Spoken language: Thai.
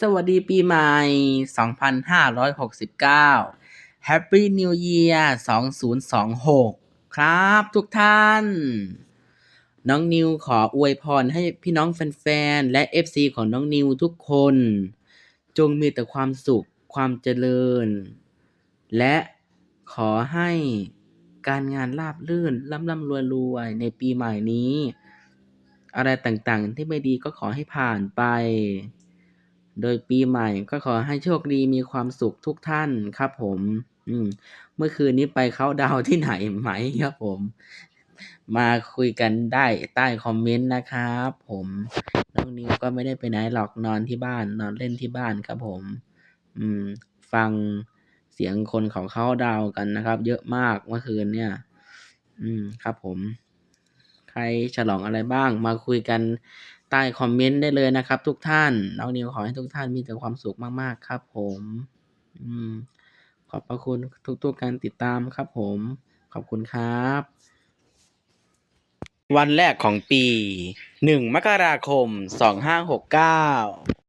สวัสดีปีใหม่ 2569 Happy New Year 2026 ครับทุกท่าน น้องนิวขออวยพรให้พี่น้องแฟนๆ และ FC ของน้องนิวทุกคน จงมีแต่ความสุขความเจริญ และขอให้การงานราบรื่นร่ำร่ำรวยรวยในปีใหม่นี้ อะไรต่างๆที่ไม่ดีก็ขอให้ผ่านไป โดยปีใหม่ก็ขอให้โชคดีมีความสุขทุกท่านครับผม อืม เมื่อคืนนี้ไปเขาดาวที่ไหนไหมครับผม มาคุยกันได้ใต้คอมเมนต์นะครับผมน้องนิวก็ไม่ได้ไปไหนหรอกนอนที่บ้าน นอนเล่นที่บ้านครับผม อืม ฟังเสียงคนเขาเขาดาวกันนะครับ เยอะมากเมื่อคืนเนี่ย อืม ครับผม ใครฉลองอะไรบ้างมาคุยกัน ใต้คอมเมนต์ได้เลยนะครับ ทุกท่านน้องนิวขอให้ทุกท่านมีแต่ความสุขมากๆครับ ผมอืมขอบพระคุณทุกๆการติดตามครับ ผม ขอบคุณครับ วันแรกของปี 1 มกราคม 2569